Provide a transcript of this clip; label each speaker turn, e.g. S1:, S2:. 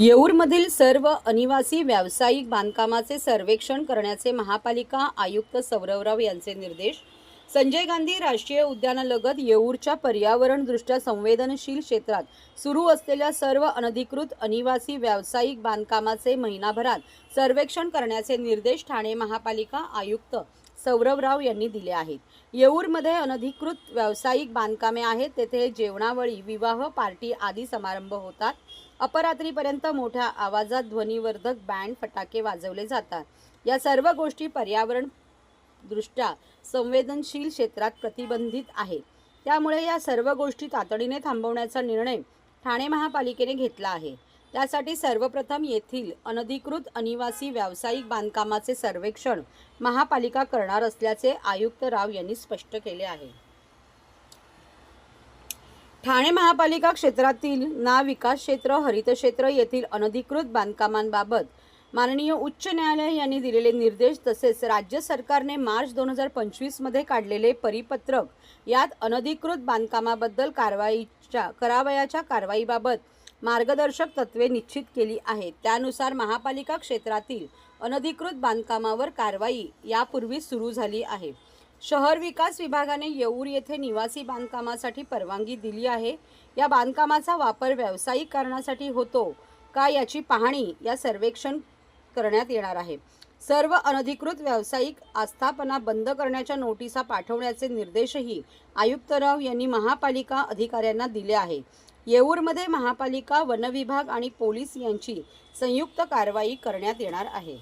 S1: येऊरमधील सर्व अनिवासी व्यावसायिक बांधकामाचे सर्वेक्षण करण्याचे महापालिका आयुक्त सौरवराव यांचे निर्देश. संजय गांधी राष्ट्रीय उद्यानालगत येऊरच्या पर्यावरणदृष्ट्या संवेदनशील क्षेत्रात सुरू असलेल्या सर्व अनधिकृत अनिवासी व्यावसायिक बांधकामाचे महिनाभरात सर्वेक्षण करण्याचे निर्देश ठाणे महापालिका आयुक्त सौरवराव यांनी दिले आहेत. येऊरमध्ये अनधिकृत व्यावसायिक बांधकामे आहेत. तेथे जेवणावळी विवाह पार्टी आदी समारंभ होतात. अपरात्रीपर्यंत मोठ्या आवाजात ध्वनिवर्धक बँड फटाके वाजवले जातात. या सर्व गोष्टी पर्यावरण दृष्ट्या संवेदनशील क्षेत्रात प्रतिबंधित आहे त्यामुळे या सर्व गोष्टी तातडीने थांबवण्याचा निर्णय ठाणे महापालिकेने घेतला आहे. त्यासाठी सर्वप्रथम येथील अनधिकृत अनिवासी व्यावसायिक बांधकामाचे सर्वेक्षण महापालिका करणार असल्याचे आयुक्त राव यांनी स्पष्ट केले आहे. ठाणे महापालिका क्षेत्रातील ना विकास क्षेत्र हरित क्षेत्र येथील अनधिकृत बांधकामांबाबत माननीय उच्च न्यायालय यांनी दिलेले निर्देश तसेच राज्य सरकारने मार्च दोन हजार पंचवीसमध्ये काढलेले परिपत्रक यात अनधिकृत बांधकामाबद्दल कारवाईच्या करावयाच्या कारवाईबाबत मार्गदर्शक तत्वे निश्चित केली आहेत. त्यानुसार महापालिका क्षेत्रातील अनधिकृत बांधकामावर कारवाई यापूर्वीच सुरू झाली आहे. शहर विकास विभागाने येऊर येथे निवासी बांधकामासाठी परवानगी दिली आहे. या बांधकामाचा वापर व्यावसायिक कारणासाठी होतो का याची पाहणी या सर्वेक्षण करण्यात येणार आहे. सर्व अनधिकृत व्यावसायिक आस्थापना बंद करण्याच्या नोटिसा पाठवण्याचे निर्देशही आयुक्तराव यांनी महापालिका अधिकाऱ्यांना दिले आहे. येऊरमध्ये महापालिका वनविभाग आणि पोलीस यांची संयुक्त कारवाई करण्यात येणार आहे.